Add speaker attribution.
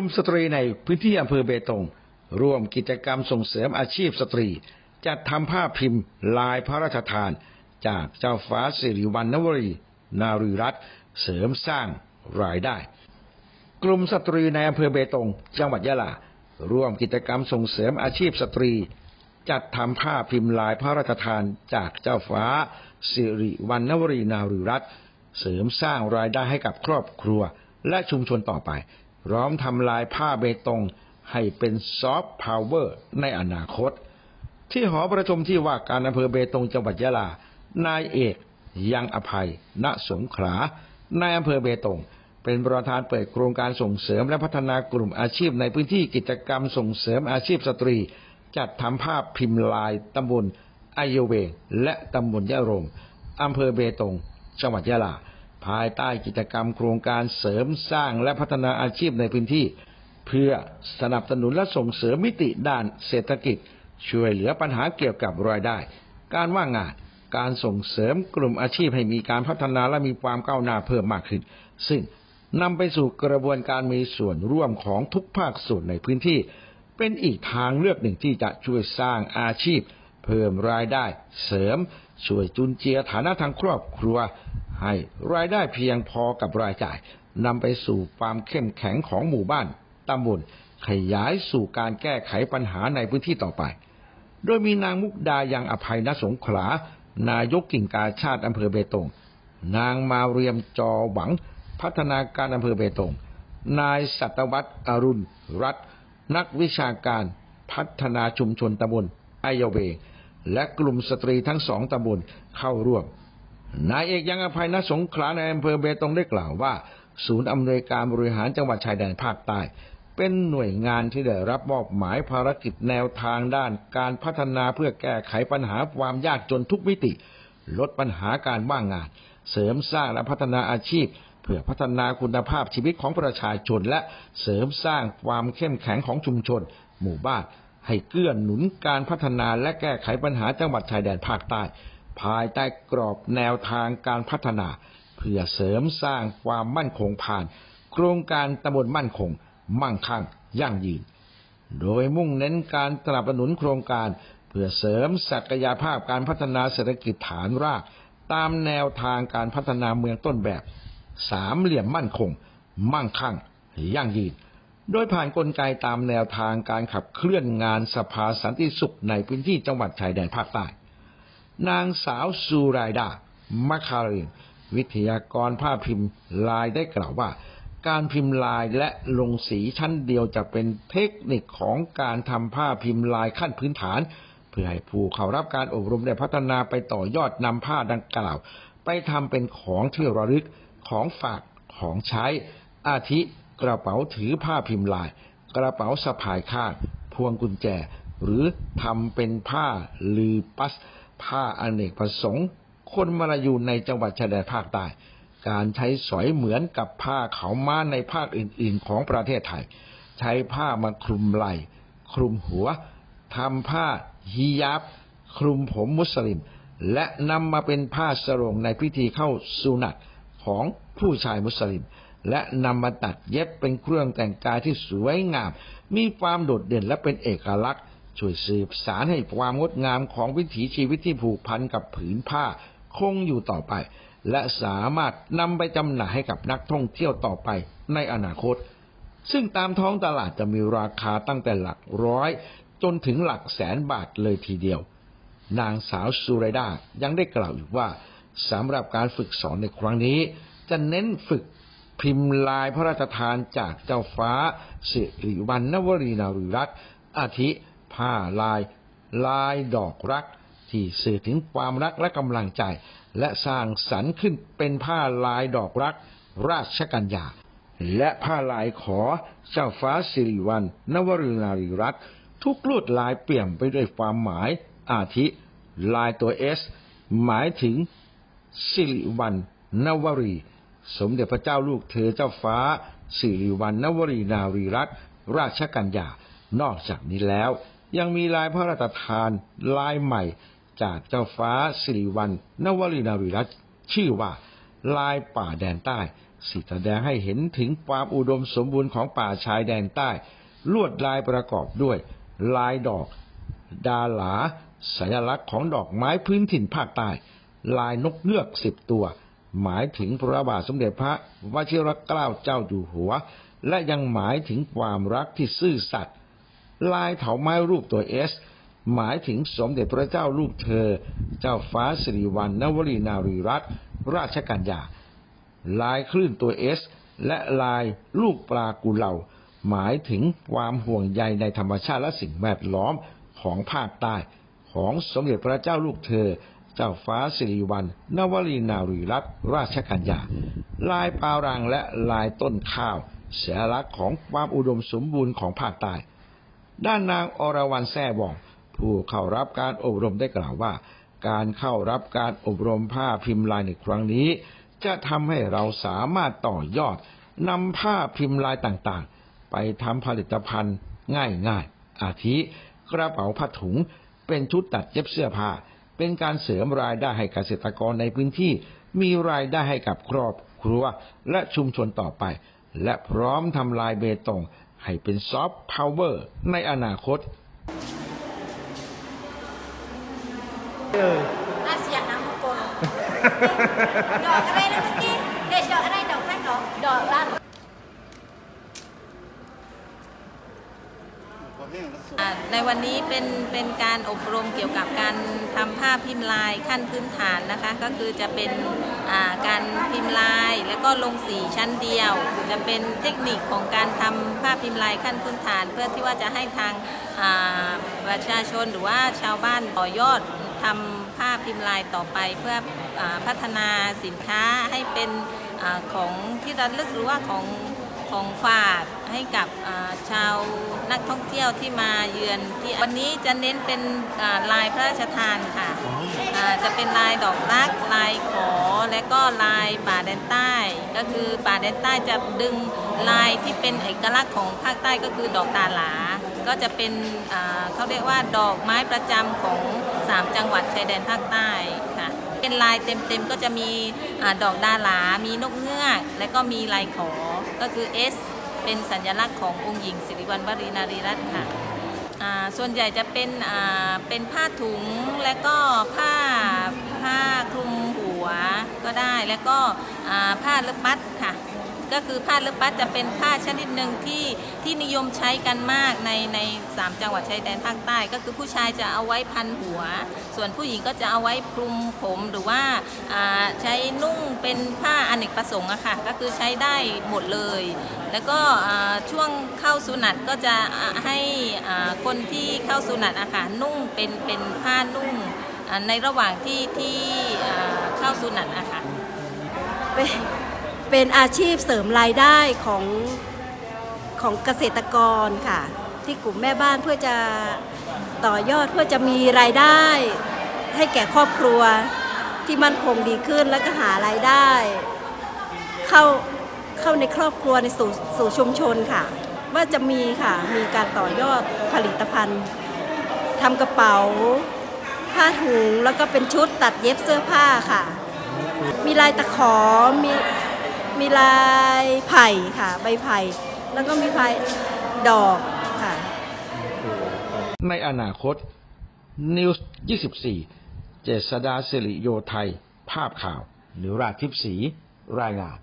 Speaker 1: ุ่มสตรีในพื้นที่อำเภอเบตง ร่วมกิจกรรมส่งเสริมอาชีพสตรี จัดทำภาพพิมพ์ลายพระราชทาน จากเจ้าฟ้าสิริวัณณวรี นารีรัตน์เสริมสร้างรายได้ กลุ่มสตรีในอำเภอเบตง จังหวัดยะลา ร่วมกิจกรรมส่งเสริมอาชีพสตรี จัดทำภาพพิมพ์ลายพระราชทานจากเจ้าฟ้าสิริวัณณวรีนารีรัตน์เสริมสร้างรายได้ให้กับครอบครัวและชุมชนต่อไป ร้อมทำลายผ้าเบตงให้เป็นซอฟต์พาวเวอร์ในอนาคต ที่หอประชุมที่ว่าการอำเภอเบตงจังหวัดยะลา นายเอกยังอภัย ณสงขลานายอำเภอเบตงเป็นประธานเปิดโครงการส่งเสริมและพัฒนากลุ่มอาชีพในพื้นที่กิจกรรมส่งเสริมอาชีพสตรี จัดทำภาพพิมพ์ลายตำบลไอโยเวงและตำบลยะรมอำเภอเบตง จังหวัดยะลา ภายใต้กิจกรรมโครงการเสริมสร้างและพัฒนาอาชีพในพื้นที่ เพื่อสนับสนุนและส่งเสริมมิติด้านเศรษฐกิจ ช่วยเหลือปัญหาเกี่ยวกับรายได้ การว่างงาน การส่งเสริมกลุ่มอาชีพให้มีการพัฒนาและมีความก้าวหน้าเพิ่มมากขึ้น ซึ่งนำไปสู่กระบวนการมีส่วนร่วมของทุกภาคส่วนในพื้นที่ เป็นอีกทางเลือกหนึ่งที่จะช่วยสร้างอาชีพ เพิ่มรายได้ เสริม ช่วยจุนเจียฐานะทางครอบครัว ให้ รายได้เพียงพอกับรายจ่ายนำไปสู่ความเข้มแข็งของหมู่บ้านตำบลขยายสู่การแก้ไขปัญหาในพื้นที่ต่อไป โดยมีนางมุกดายังอภัยณสงขลานายกกิ่งกาชาติอำเภอเบตง นางมาเรียมจอหวัง พัฒนาการอำเภอเบตง นายสัตวัตรอรุณรัตน์นักวิชาการพัฒนาชุมชนตำบลไอยเวงและกลุ่มสตรีทั้งสองตำบลเข้าร่วม นายเอกยังอภัยณสงขลาในอำเภอเบตงได้กล่าวว่า ศูนย์อำนวยการบริหารจังหวัดชายแดนภาคใต้ เป็นหน่วยงานที่ได้รับมอบหมายภารกิจแนวทางด้านการพัฒนาเพื่อแก้ไขปัญหาความยากจนทุกมิติ ลดปัญหาการว่างงาน เสริมสร้างและพัฒนาอาชีพ เพื่อพัฒนาคุณภาพชีวิตของประชาชน และเสริมสร้างความเข้มแข็งของชุมชน หมู่บ้านให้เกื้อหนุนการพัฒนาและแก้ไขปัญหาจังหวัดชายแดนภาคใต้ ภายใต้กรอบแนวทางการพัฒนา เพื่อเสริมสร้างความมั่นคงผ่าน โครงการตำบลมั่นคง มั่งคั่ง ยั่งยืน โดยมุ่งเน้นการสนับสนุนโครงการ เพื่อเสริมศักยภาพการพัฒนาเศรษฐกิจฐานราก ตามแนวทางการพัฒนาเมืองต้นแบบ สามเหลี่ยมมั่นคง มั่งคั่ง ยั่งยืนโดยผ่านนกลไกตามแนวทางการขับเคลื่อนงานสภาสันติสุขในพื้นที่จังหวัดชายแดนภาคใต้ นางสาวซูรายดามัคคารินวิทยากรภาพพิมพ์ลายได้กล่าวว่า การพิมพ์ลายและลงสีชั้นเดียวจะเป็นเทคนิคของการทำผ้าพิมพ์ลายขั้นพื้นฐาน เพื่อให้ผู้เข้ารับการอบรมได้พัฒนาไปต่อยอดนำผ้าดังกล่าว ไปทำเป็นของที่ระลึกของฝากของใช้ อาทิกระเป๋าถือผ้าพิมพ์ลาย กระเป๋าสะพายข้างพวงกุญแจ หรือทำเป็นผ้าลือปัส ผ้าอเนกประสงค์ คนมาลายูในจังหวัดชายแดนภาคใต้ การใช้สอยเหมือนกับผ้าเขาม้าในภาคอื่นๆ ของประเทศไทย ใช้ผ้ามาคลุมไหล่ คลุมหัวทำผ้าฮิญาบคลุมผมมุสลิม และนำมาเป็นผ้าสรงในพิธีเข้าสุนัตของผู้ชายมุสลิม และนำมาตัดเย็บเป็นเครื่องแต่งกายที่สวยงาม มีความโดดเด่นและเป็นเอกลักษณ์ ช่วยสืบสารให้ความงดงามของวิถีชีวิตที่ผูกพันกับผืนผ้าคงอยู่ต่อไป และสามารถนำไปจำหน่ายให้กับนักท่องเที่ยวต่อไปในอนาคต ซึ่งตามท้องตลาดจะมีราคาตั้งแต่หลักร้อย จนถึงหลักแสนบาทเลยทีเดียว นางสาวสุไรดายังได้กล่าวอีกว่าสำหรับการฝึกสอนในครั้งนี้ จะเน้นฝึกพิมพ์ลายพระราชทานจากเจ้าฟ้าสิริวัณณวรีนารีรัตน์อาทิ ผ้าลาย ลายดอกรัก ที่สื่อถึงความรักและกำลังใจ และสร้างสรรค์ขึ้นเป็นผ้าลายดอกรัก ราชกัญญา และผ้าลายขอเจ้าฟ้าสิริวัณณวรีนารีรัตทุกลวดลายเปี่ยมไปด้วยความหมายอาทิ ลายตัวเอสหมายถึงสิริวัณณวรี สมเด็จพระเจ้าลูกเธอเจ้าฟ้า สิริวัณณวรีนารีรัตนราชกัญญา นอกจากนี้แล้ว ยังมีลายพระราชทานลายใหม่ จากเจ้าฟ้าสิริวัณณวรีนารีรัตน์ชื่อว่าลายป่าแดนใต้สิแสดงให้เห็นถึงความอุดมสมบูรณ์ของป่าชายแดนใต้ ลวดลายประกอบด้วย ลายดอก ดาหลา สัญลักษณ์ของดอกไม้พื้นถิ่นภาคใต้ ลายนกเงือกสิบตัว หมายถึงพระบาทสมเด็จพระวชิรเกล้าเจ้าอยู่หัว และยังหมายถึงความรักที่ซื่อสัตย์ ลายเถาไม้รูปตัวเอสหมายถึงสมเด็จพระเจ้าลูกเธอ เจ้าฟ้าสิริวัณณวรีนารีรัตนราชกัญญา ลายคลื่นตัวเอสและลายลูกปลากุเลาหมายถึงความห่วงใยในธรรมชาติและสิ่งแวดล้อมของภาคใต้ ของสมเด็จพระเจ้าลูกเธอ เจ้าฟ้าสิริวัณณวรีนารีรัตนราชกัญญา ลายปารังและลายต้นข้าวสัญลักษณ์ของความอุดมสมบูรณ์ของภาคใต้ ด้านนางอรวรรณแซ่บอง ผู้เข้ารับการอบรมได้กล่าวว่า การเข้ารับการอบรมผ้าพิมพ์ลายในครั้งนี้ จะทำให้เราสามารถต่อยอดนำผ้าพิมพ์ลายต่างๆ ไปทำผลิตภัณฑ์ง่ายๆ อาทิ กระเป๋าผ้าถุง เป็นชุดตัดเย็บเสื้อผ้า เป็นการเสริมรายได้ให้เกษตรกรในพื้นที่ มีรายได้ให้กับครอบครัวและชุมชนต่อไป และพร้อมทำลายเบตง ให้เป็นซอฟต์พาวเวอร์ในอนาคต
Speaker 2: น่าเสียงน้ำมงคลดอกอะไรนะเมื่อกี้เด็ดดอกอะไรดอกแรกดอกดอกลั่น
Speaker 3: อ่าในวันนี้เป็นเป็นการอบรมเกี่ยวกับการทำผ้าพิมพ์ลายขั้นพื้นฐานนะคะ ก็คือจะเป็นอ่า การพิมพ์ลาย แล้วก็ลงสีชั้นเดียว จะเป็นเทคนิคของการทำผ้าพพิมพ์ลายขั้นพื้นฐาน เพื่อที่ว่าจะให้ทางประชาชนหรือว่าชาวบ้านต่อยอดทำผ้าพพิมพ์ลายต่อไป เพื่ออพัฒนาสินค้าให้เป็นอของที่ระลึกหรือว่าของของฝากให้กับชาวนักท่องเที่ยวที่มาเยือนที่วันนี้จะเน้นเป็นลายพระราชทานค่ะ จะเป็นลายดอกรักลายขอ และก็ลายป่าแดนใต้ ก็คือป่าแดนใต้จะดึงลายที่เป็นเอกลักษณ์ของภาคใต้ก็คือดอกตาหลา ก็จะเป็นเขาเรียกว่าดอกไม้ประจำของ 3 จังหวัดชายแดนภาคใต้ค่ะเป็นลายเต็มๆก็จะมีอดอกดาหลา มีนกเงือก และก็มีลายขอ ก็คือ S เป็นสัญลักษณ์ขององค์หญิงสิริวัณวรีนารีรัตน์ค่ะส่วนใหญ่จะเป็นเป็นผ้าถุงและก็ผ้าผ้าคลุมหัว ก็ได้ แล้วก็ผ้าเล็บมัดค่ะ ก็คือผ้าเล็บปัดจะเป็นผ้าชนิดหนึ่งที่ที่นิยมใช้กันมากในในสามจังหวัดชายแดนภาคใต้ ก็คือผู้ชายจะเอาไว้พันหัว ส่วนผู้หญิงก็จะเอาไว้คลุมผมหรือว่าใช้นุ่งเป็นผ้าอเนกประสงค์อะค่ะ ก็คือใช้ได้หมดเลย แล้วก็ช่วงเข้าสุนัตก็จะให้คนที่เข้าสุนัตอะค่ะนุ่งเป็นเป็นผ้านุ่งในระหว่างที่ที่ ข้าสุนัตอะคะ
Speaker 2: เป็นเป็นอาชีพเสริมรายได้ของของเกษตรกรค่ะ ที่กลุ่มแม่บ้านเพื่อจะต่อยอดเพื่อจะมีรายได้ ให้แก่ครอบครัวที่มั่นคงดีขึ้นแล้วก็หารายได้ เข้าเข้าในครอบครัวในสู่สู่ชุมชนค่ะ ว่าจะมีค่ะมีการต่อยอดผลิตภัณฑ์ทำกระเป๋า ผ้าถุงแล้วก็เป็นชุดตัดเย็บเสื้อผ้าค่ะ มีลายตะขอมีมีลายไผ่ค่ะ ใบไผ่แล้วก็มีไผ่ดอกค่ะ
Speaker 1: ในอนาคตนิวส์24 เจษดาสิริโยไทย ภาพข่าวนิราชทิพย์ศรีรายงาน